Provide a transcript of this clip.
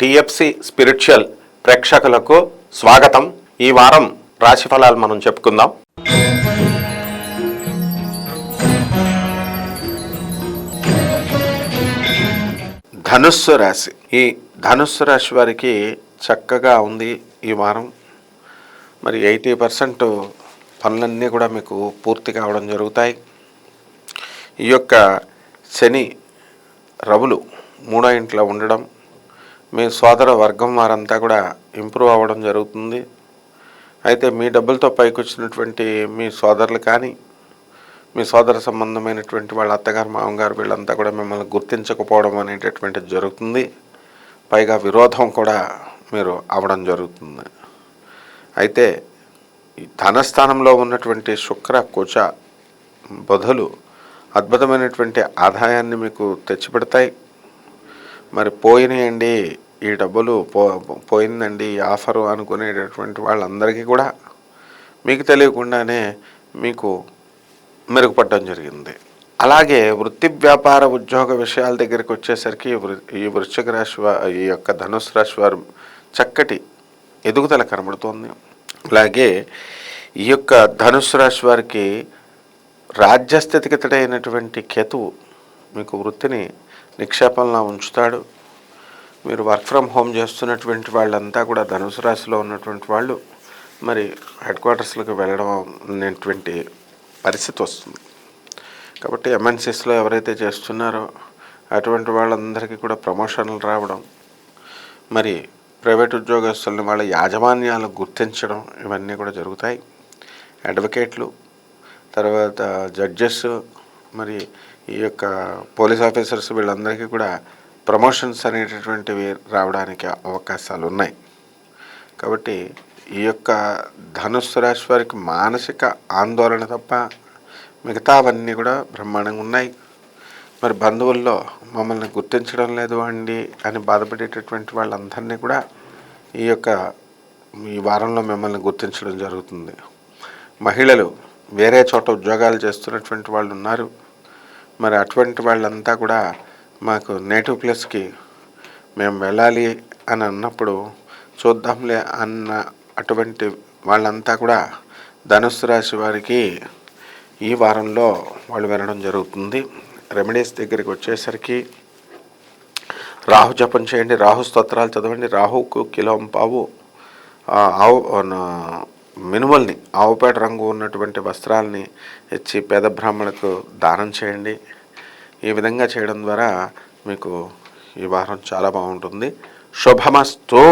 TFC spiritual ప్రేక్షకులకు స్వాగతం. ఈ వారం రాశి ఫలాలు మనం చెప్పుకుందాం. ధనుస్సు రాశి. ఈ ధనుస్సు రాశి వారికి చక్కగా ఉంది ఈ వారం. మరి ఎయిటీ పర్సెంట్ పనులన్నీ కూడా మీకు పూర్తి కావడం జరుగుతాయి. ఈ యొక్క శని రవులు మూడో ఇంట్లో ఉండడం మీ సోదర వర్గం వారంతా కూడా ఇంప్రూవ్ అవ్వడం జరుగుతుంది. అయితే మీ డబ్బులతో పైకి వచ్చినటువంటి మీ సోదరులు కానీ మీ సోదర సంబంధమైనటువంటి వాళ్ళ అత్తగారు మామగారు వీళ్ళంతా కూడా మిమ్మల్ని గుర్తించకపోవడం అనేటటువంటిది జరుగుతుంది. పైగా విరోధం కూడా మీరు అవడం జరుగుతుంది. అయితే ధనస్థానంలో ఉన్నటువంటి శుక్ర కుచ బదులు అద్భుతమైనటువంటి ఆదాయాన్ని మీకు తెచ్చిపెడతాయి. మరి పోయినాయండి ఈ డబ్బులు పో పోయిందండి ఈ ఆఫరు అనుకునేటటువంటి వాళ్ళందరికీ కూడా మీకు తెలియకుండానే మీకు మెరుగుపడడం జరిగింది. అలాగే వృత్తి వ్యాపార ఉద్యోగ విషయాల దగ్గరికి వచ్చేసరికి వృ- ఈ వృశ్చిక రాశి ఈ యొక్క ధనుసు రాశి వారు చక్కటి ఎదుగుదల కనబడుతోంది. అలాగే ఈ యొక్క ధనుసు రాశి వారికి రాజ్యస్థితికితడైనటువంటి కేతువు మీకు వృత్తిని నిక్షేపంలో ఉంచుతాడు. మీరు వర్క్ ఫ్రమ్ హోమ్ చేస్తున్నటువంటి వాళ్ళంతా కూడా ధనుసు రాశిలో ఉన్నటువంటి వాళ్ళు మరి హెడ్ క్వార్టర్స్లకు వెళ్ళడం అనేటువంటి పరిస్థితి వస్తుంది. కాబట్టి ఎంఎన్సీస్లో ఎవరైతే చేస్తున్నారో అటువంటి వాళ్ళందరికీ కూడా ప్రమోషన్లు రావడం మరి ప్రైవేట్ ఉద్యోగస్తులను వాళ్ళ యాజమాన్యాలు గుర్తించడం ఇవన్నీ కూడా జరుగుతాయి. అడ్వకేట్లు తర్వాత జడ్జెస్ మరి ఈ యొక్క పోలీస్ ఆఫీసర్స్ వీళ్ళందరికీ కూడా ప్రమోషన్స్ అనేటటువంటివి రావడానికి అవకాశాలు ఉన్నాయి కాబట్టి ఈ యొక్క ధనుస్సు రాశి వారికి మానసిక ఆందోళన తప్ప మిగతావన్నీ కూడా బ్రహ్మాండంగా ఉన్నాయి. మరి బంధువుల్లో మమ్మల్ని గుర్తించడం లేదు అండి అని బాధపడేటటువంటి వాళ్ళందరినీ కూడా ఈ యొక్క ఈ వారంలో మిమ్మల్ని గుర్తించడం జరుగుతుంది. మహిళలు వేరే చోట ఉద్యోగాలు చేస్తున్నటువంటి వాళ్ళు ఉన్నారు. మరి అటువంటి వాళ్ళంతా కూడా మాకు నేటివ్ ప్లేస్కి మేము వెళ్ళాలి అని అన్నప్పుడు చూద్దాంలే అన్న అటువంటి వాళ్ళంతా కూడా ధనుస్సు రాశి వారికి ఈ వారంలో వాళ్ళు వెళ్ళడం జరుగుతుంది. రెమెడీస్ దగ్గరికి వచ్చేసరికి రాహు జపం చేయండి రాహు స్తోత్రాలు చదవండి రాహుకు కిలోం పావు ఆవు మినుమల్ని ఆవుపేట రంగు ఉన్నటువంటి వస్త్రాలని ఇచ్చి పేద బ్రాహ్మణులకు దానం చేయండి. ఈ విధంగా చేయడం ద్వారా మీకు ఈ వారం చాలా బాగుంటుంది. శుభమస్తు.